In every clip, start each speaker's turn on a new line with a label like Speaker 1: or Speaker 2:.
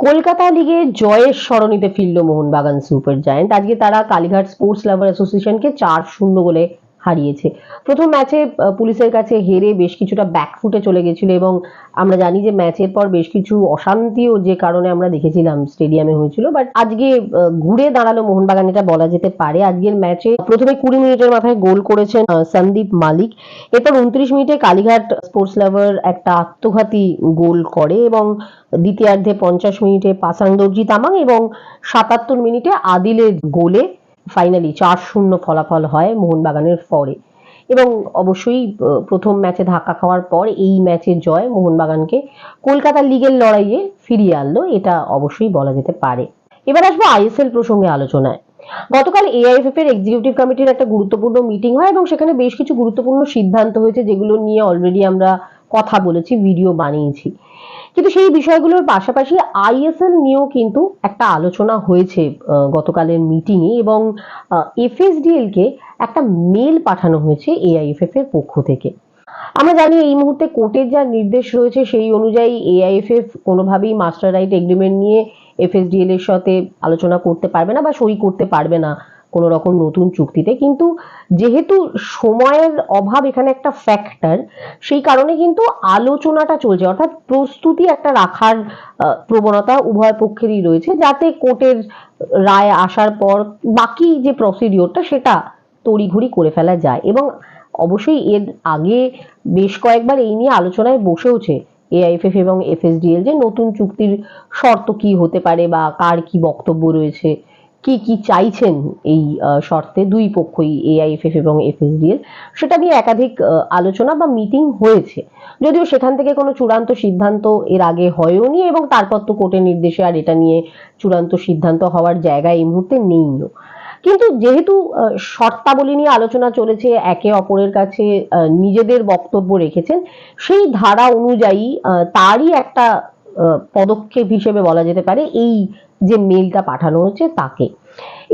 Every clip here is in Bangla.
Speaker 1: কলকাতা লিগে জয়ের স্মরণীতে ফিরল মোহনবাগান সুপার জায়েন্ট। আজকে তারা কালীঘাট স্পোর্টস লাভার অ্যাসোসিয়েশনকে চার শূন্য গোলে হারিয়েছে। প্রথম ম্যাচে পুলিশের কাছে হেরে বেশ কিছুটা ব্যাকফুটে চলে গেছিল এবং আমরা জানি যে ম্যাচের পর বেশ কিছু অশান্তিও যে কারণে আমরা দেখেছিলাম স্টেডিয়ামে হয়েছিল। বাট আজকে ঘুরে দাঁড়াল মোহনবাগান, এটা বলা যেতে পারে। আজকের ম্যাচে প্রথমে কুড়ি মিনিটের মাথায় গোল করেছেন সন্দীপ মালিক। এরপর উনত্রিশ মিনিটে কালীঘাট স্পোর্টস লাভার একটা আত্মঘাতী গোল করে এবং দ্বিতীয়ার্ধে পঞ্চাশ মিনিটে পাসাংদর্জি তামাং এবং সাতাত্তর মিনিটে আদিলের গোলে ফাইনালি চার শূন্য ফলাফল হয় মোহনবাগানের ফরে এবং অবশ্যই প্রথম ম্যাচে ধাক্কা খাওয়ার পর এই ম্যাচের জয় মোহনবাগানকে কলকাতা লিগের লড়াইয়ে ফিরিয়ে আনলো, এটা অবশ্যই বলা যেতে পারে। এবার আসব আইএসএল প্রসঙ্গে আলোচনায়। গতকাল এআইএফএফ এর এক্সিকিউটিভ কমিটির একটা গুরুত্বপূর্ণ মিটিং হয় এবং সেখানে বেশ কিছু গুরুত্বপূর্ণ সিদ্ধান্ত হয়েছে যেগুলো নিয়ে অলরেডি আমরা কথা বলেছি ভিডিও বানিয়েছি। কিন্তু সেই বিষয়গুলোর পাশাপাশি আইএসএল নিয়েও কিন্তু একটা আলোচনা হয়েছে গতকালের মিটিংয়ে এবং এফএসডিএল কে একটা মেল পাঠানো হয়েছে এআইএফএফ এর পক্ষ থেকে। আমরা জানি এই মুহূর্তে কোর্টের যা নির্দেশ রয়েছে সেই অনুযায়ী এআইএফএফ কোনোভাবেই মাস্টার রাইট এগ্রিমেন্ট নিয়ে এফএসডিএল এর সাথে আলোচনা করতে পারবে না বা সই করতে পারবে না। কোনো রকম নতুন চুক্তিতে। কিন্তু যেহেতু সময়ের অভাব এখানে একটা ফ্যাক্টর সেই কারণে কিন্তু আলোচনাটা চলছে। অর্থাৎ প্রস্তুতি একটা রাখার প্রবণতা উভয় পক্ষেরই রয়েছে, যাতে কোর্টের রায় আসার পর বাকি যে প্রসিডিওরটা সেটা তড়িঘড়ি করে ফেলা যায়। এবং অবশ্যই এর আগে বেশ কয়েকবার এই নিয়ে আলোচনায় বসেওছে এআইএফএফ এবং এফএসডিএল যে নতুন চুক্তির শর্ত কি হতে পারে বা কার কি বক্তব্য রয়েছে। কি কি চাইছেন এই শর্তে দুই পক্ষই এআইএফএফ এবং এফএসডিএল সেটা নিয়ে একাধিক আলোচনা বা মিটিং হয়েছে। যদিও সেখান থেকে কোনো চূড়ান্ত সিদ্ধান্ত এর আগে হয়ওনি এবং তারপর তো কোর্টের নির্দেশে আর এটা নিয়ে চূড়ান্ত সিদ্ধান্ত হওয়ার জায়গা এই মুহূর্তে নেইও। কিন্তু যেহেতু শর্তাবলী নিয়ে আলোচনা চলেছে, একে অপরের কাছে নিজেদের বক্তব্য রেখেছেন, সেই ধারা অনুযায়ী তারই একটা পদক্ষেপ হিসেবে বলা যেতে পারে, এই যে মেলটা পাঠানো হয়েছে তাকে।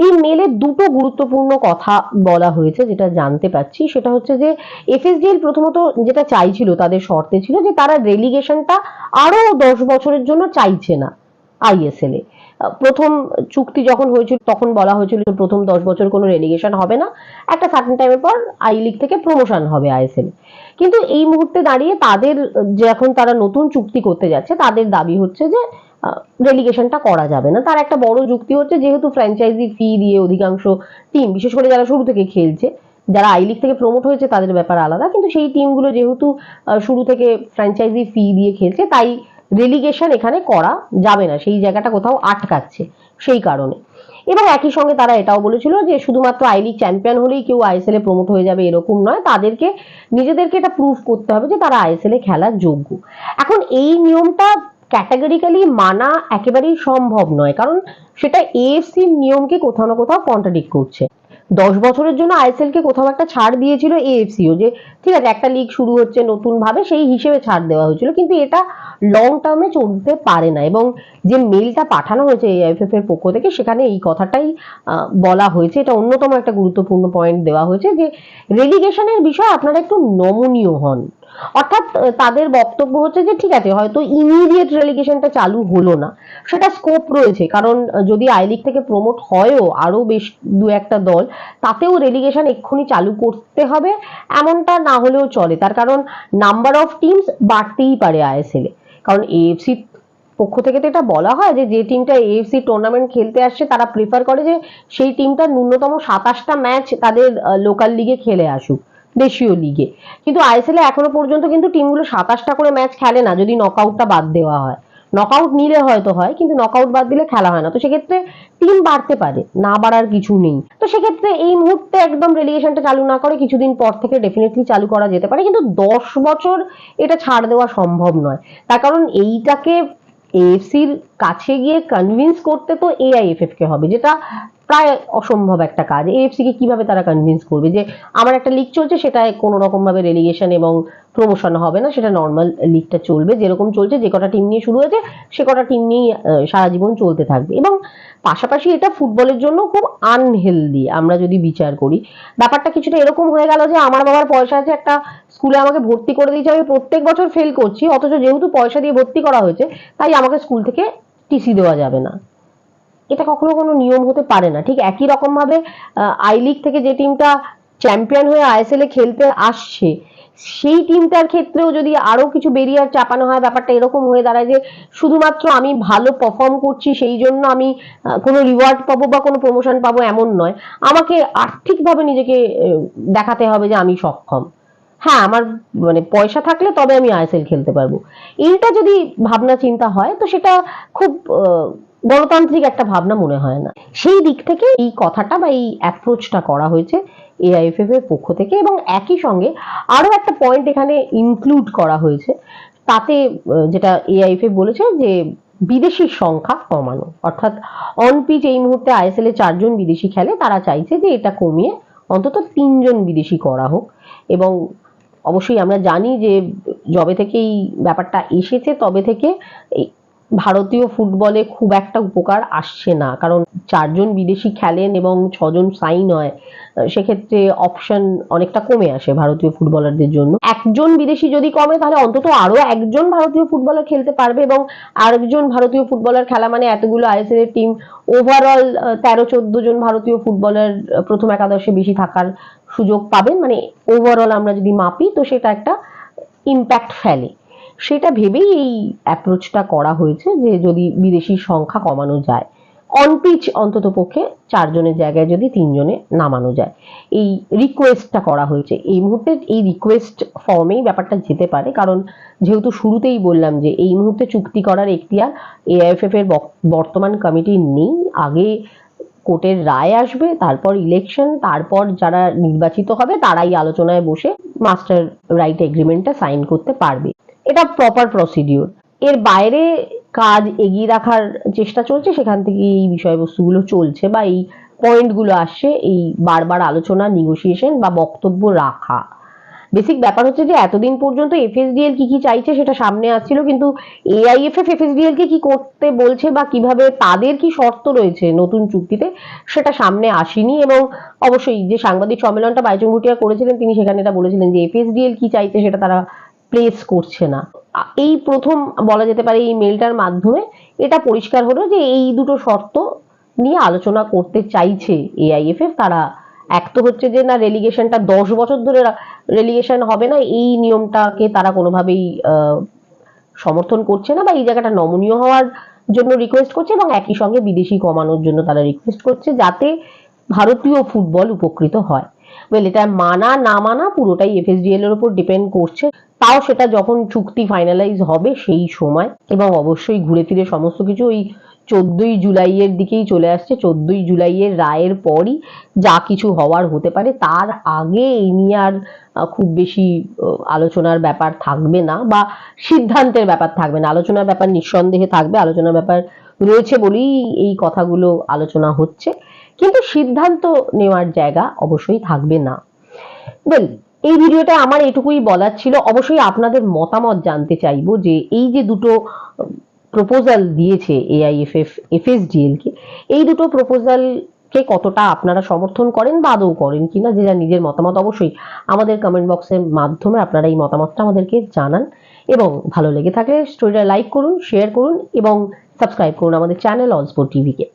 Speaker 1: এই মেলে দুটো গুরুত্বপূর্ণ কথা বলা হয়েছে যেটা জানতে পাচ্ছি। সেটা হচ্ছে যে, এফএসডিএল প্রথমত যেটা চাইছিল, তাদের শর্তে ছিল যে তারা রেলিগেশনটা আরও দশ বছরের জন্য চাইছে না আইএসএল এ। প্রথম চুক্তি যখন হয়েছিল, তখন বলা হয়েছিল প্রথম দশ বছর কোনো রেলিগেশন হবে না। একটা সার্টেন টাইমের পর আই লিগ থেকে প্রমোশন হবে আইএসএল কিন্তু এই মুহূর্তে দাঁড়িয়ে তাদের যখন তারা নতুন চুক্তি করতে যাচ্ছে, তাদের দাবি হচ্ছে যে রেলিগেশনটা করা যাবে না। তার একটা বড় যুক্তি হচ্ছে, যেহেতু ফ্র্যাঞ্চাইজি ফি দিয়ে অধিকাংশ টিম বিশেষ করে যারা শুরু থেকে খেলছে, যারা আই লিগ থেকে প্রমোট হয়েছে, তাদের ব্যাপার আলাদা। কিন্তু সেই টিমগুলো যেহেতু শুরু থেকে ফ্র্যাঞ্চাইজি ফি দিয়ে খেলছে, তাই রেলিগেশন এখানে করা যাবে না। সেই জায়গাটা কোথাও আটকাচ্ছে সেই কারণে। এবং একই সঙ্গে তারা এটাও বলেছিল যে, শুধুমাত্র আই লিগ চ্যাম্পিয়ন হলেই কেউ আইএসএল এ প্রমোট হয়ে যাবে এরকম নয়। তাদেরকে, নিজেদেরকে এটা প্রুফ করতে হবে যে তারা আইএসএল এ খেলার যোগ্য। এখন এই নিয়মটা ক্যাটাগরিক্যালি মানা একেবারেই সম্ভব নয়। কারণ সেটা এএফসি নিয়মকে কোথাও না কোথাও কন্ট্রাডিক্ট করছে। দশ বছরের জন্য আইএসএল কে কোথাও একটা ছাড় দিয়েছিল এএফসিও যে, ঠিক আছে, একটা লিগ শুরু হচ্ছে নতুন ভাবে সেই হিসেবে ছাড় দেওয়া হয়েছিল, কিন্তু এটা লং টার্মে চলতে পারে না। এবং যে মেলটা পাঠানো হয়েছে এআইএফএফ এর পক্ষ থেকে, সেখানে এই কথাটাই বলা হয়েছে। এটা অন্যতম একটা গুরুত্বপূর্ণ পয়েন্ট দেওয়া হয়েছে যে রেলিগেশনের বিষয়ে আপনারা একটু নমনীয় হন। অর্থাৎ তাদের বক্তব্য হচ্ছে যে, ঠিক আছে, হয়তো ইমিডিয়েট রেলিগেশনটা চালু হলো না। সেটা স্কোপ রয়েছে, কারণ যদি আই লিগ থেকে প্রমোট হয়ও আরও বেশ দু একটা দল, তাতেও রেলিগেশন এক্ষুনি চালু করতে হবে, এমনটা না হলেও চলে। তার কারণ নাম্বার অফ টিমস বাড়তেই পারে আইএসএল কারণ এএফসি পক্ষ থেকে তো এটা বলা হয় যে যে টিমটা এএফসি টুর্নামেন্ট খেলতে আসছে, তারা প্রেফার করে যে, সেই টিমটা ন্যূনতম সাতাশটা ম্যাচ তাদের লোকাল লিগে খেলে আসুক। দেশীয় লিগে কিন্তু আইএসএল এ এখনও পর্যন্ত কিন্তু টিমগুলো সাতাশটা করে ম্যাচ খেলে না, যদি নকআউটটা বাদ দেওয়া হয়। নকআউট নিলে হয়তো হয়, কিন্তু নকআউট বাদ দিলে খেলা হয় না। তো সেক্ষেত্রে টিম বাড়তে পারে, না বাড়ার কিছু নেই। তো সেক্ষেত্রে এই মুহূর্তে একদম রেলিগেশনটা চালু না করে কিছুদিন পর থেকে ডেফিনেটলি চালু করা যেতে পারে। কিন্তু দশ বছর এটা ছাড় দেওয়া সম্ভব নয়। তার কারণ এইটাকে এএফসির কাছে গিয়ে কনভিন্স করতে তো এআইএফএফ কে হবে, যেটা প্রায় অসম্ভব একটা কাজ। এএফসি কে কীভাবে তারা কনভিন্স করবে যে আমার একটা লিগ চলছে, সেটায় কোনো রকম ভাবে রেলিগেশন এবং প্রমোশন হবে না, সেটা নর্মাল লিগটা চলবে। যেরকম চলছে, যে কটা টিম নিয়ে শুরু হয়েছে, সে কটা টিম নিয়েই সারা জীবন চলতে থাকবে। এবং পাশাপাশি এটা ফুটবলের জন্য খুব আনহেলদি আমরা যদি বিচার করি। ব্যাপারটা কিছুটা এরকম হয়ে গেল যে আমার বাবার পয়সা আছে, একটা স্কুলে আমাকে ভর্তি করে দিয়েছে, আমি প্রত্যেক বছর ফেল করছি, অথচ যেহেতু পয়সা দিয়ে ভর্তি করা হয়েছে, তাই আমাকে স্কুল থেকে টিসি দেওয়া যাবে না। এটা কখনো কোনো নিয়ম হতে পারে না। ঠিক একই রকম ভাবে আই লিগ থেকে যে টিমটা চ্যাম্পিয়ন হয়ে আইএসএল এ খেলতে আসছে, সেই টিমটার ক্ষেত্রেও যদি আরও কিছু বেরিয়ার চাপানো হয়, ব্যাপারটা এরকম হয়ে দাঁড়ায় যে শুধুমাত্র আমি ভালো পারফর্ম করছি, সেই জন্য আমি কোনো রিওয়ার্ড পাবো বা কোনো প্রমোশন পাবো এমন নয়। আমাকে আর্থিকভাবে নিজেকে দেখাতে হবে যে আমি সক্ষম। হ্যাঁ আমার মানে পয়সা থাকলে তবে আমি আইএসএল খেলতে পারব। এইটা যদি ভাবনা চিন্তা হয়, তো সেটা খুব গণতান্ত্রিক একটা ভাবনা মনে হয় না। সেই দিক থেকে এই কথাটা বা এই অ্যাপ্রোচটা করা হয়েছে এআইএফএফ এর পক্ষ থেকে এবং একই সঙ্গে আরও একটা পয়েন্ট এখানে ইনক্লুড করা হয়েছে। তাতে যেটা এআইএফএফ বলেছে যে বিদেশির সংখ্যা কমানো। অর্থাৎ অন পিচ এই মুহূর্তে আইএসএল এ চারজন বিদেশি খেলে, তারা চাইছে যে এটা কমিয়ে অন্তত তিনজন বিদেশি করা হোক। এবং অবশ্যই আমরা জানি যে যবে থেকে এই ব্যাপারটা এসেছে, তবে থেকে ভারতীয় ফুটবলে খুব একটা উপকার আসছে না। কারণ চারজন বিদেশি খেলেন এবং ছজন সাইন হয়, সেক্ষেত্রে অপশন অনেকটা কমে আসে ভারতীয় ফুটবলারদের জন্য। একজন বিদেশি যদি কমে, তাহলে অন্তত আরও একজন ভারতীয় ফুটবলার খেলতে পারবে এবং আরেকজন ভারতীয় ফুটবলার খেলা মানে এতগুলো আইএসএল এর টিম ওভারঅল তেরো, চোদ্দ জন ভারতীয় ফুটবলার প্রথম একাদশে বেশি থাকার সুযোগ পাবেন। মানে ওভারঅল আমরা যদি মাপি, তো সেটা একটা ইম্প্যাক্ট ফেলে। সেটা ভেবেই এই অ্যাপ্রোচটা করা হয়েছে যে যদি বিদেশির সংখ্যা কমানো যায় অন পিচ অন্তত পক্ষে চারজনের জায়গায় যদি তিনজনে নামানো যায়। এই রিকোয়েস্টটা করা হয়েছে। এই মুহূর্তে এই রিকোয়েস্ট ফর্মেই ব্যাপারটা যেতে পারে, কারণ যেহেতু শুরুতেই বললাম যে এই মুহূর্তে চুক্তি করার এখতিয়ার এআইএফএফ এর বর্তমান কমিটির নেই। আগে কোর্টের রায় আসবে, তারপর ইলেকশন তারপর যারা নির্বাচিত হবে, তারাই আলোচনায় বসে মাস্টার রাইট এগ্রিমেন্টটা সাইন করতে পারবে। এটা প্রপার প্রসিডিওর এর বাইরে কাজ এগিয়ে রাখার চেষ্টা চলছে, সেখান থেকে এই বিষয়বস্তুগুলো চলছে বা এই পয়েন্টগুলো আসছে, এই বারবার আলোচনা নিগোসিয়েশন বা বক্তব্য রাখা। বেসিক ব্যাপার হচ্ছে যে এতদিন পর্যন্ত এফএসডিএল কি কি চাইছে সেটা সামনে আসছিল, কিন্তু এআইএফএফ এফএসডিএল কে কি করতে বলছে বা কীভাবে তাদের কি শর্ত রয়েছে নতুন চুক্তিতে, সেটা সামনে আসেনি এবং অবশ্যই যে সাংবাদিক সম্মেলনটা বাইচুং ভুটিয়া করেছিলেন, তিনি সেখানে এটা বলেছিলেন যে এফএসডিএল কি চাইছে সেটা তারা প্লেস করছে না। এই প্রথম বলা যেতে পারে এই মেলটার মাধ্যমে এটা পরিষ্কার হলো যে এই দুটো শর্ত নিয়ে আলোচনা করতে চাইছে এআইএফএফ তারা এক তো হচ্ছে যে না রেলিগেশনটা দশ বছর ধরে রেলিগেশন হবে না, এই নিয়মটাকে তারা কোনোভাবেই সমর্থন করছে না বা এই জায়গাটা নমনীয় হওয়ার জন্য রিকোয়েস্ট করছে এবং একই সঙ্গে বিদেশি কমানোর জন্য তারা রিকোয়েস্ট করছে যাতে ভারতীয় ফুটবল উপকৃত হয়। ওয়েল এটা মানা, না মানা পুরোটাই এফএসডিএল এর উপর ডিপেন্ড করছে। তাও সেটা যখন চুক্তি ফাইনালাইজ হবে সেই সময়। এবং অবশ্যই ঘুরে ফিরে সমস্ত কিছু ওই চোদ্দই জুলাইয়ের দিকেই চলে আসছে। চোদ্দই জুলাইয়ের রায়ের পরই যা কিছু হওয়ার হতে পারে, তার আগে এই নিয়ে আর খুব বেশি আলোচনার ব্যাপার থাকবে না বা সিদ্ধান্তের ব্যাপার থাকবে না। আলোচনার ব্যাপার নিঃসন্দেহে থাকবে। আলোচনার ব্যাপার রয়েছে বলেই এই কথাগুলো আলোচনা হচ্ছে। কিন্তু সিদ্ধান্ত নেওয়ার জায়গা অবশ্যই থাকবে না। এই ভিডিওটা আমার এটুকুই বলার ছিল, অবশ্যই আপনাদের মতামত জানতে চাইব যে এই যে দুটো প্রপোজাল দিয়েছে এআইএফএফ এফএসডিএল কে, এই দুটো প্রপোজাল কে কতটা আপনারা সমর্থন করেন বা আদৌ করেন কিনা, যে যার নিজের মতামত অবশ্যই আমাদের কমেন্ট বক্সের মাধ্যমে আপনারা এই মতামতটা আমাদেরকে জানান। এবং ভালো লেগে থাকলে স্টোরিটা লাইক করুন শেয়ার করুন, এবং সাবস্ক্রাইব করুন আমাদের চ্যানেল অলস্পোর্ট টিভিকে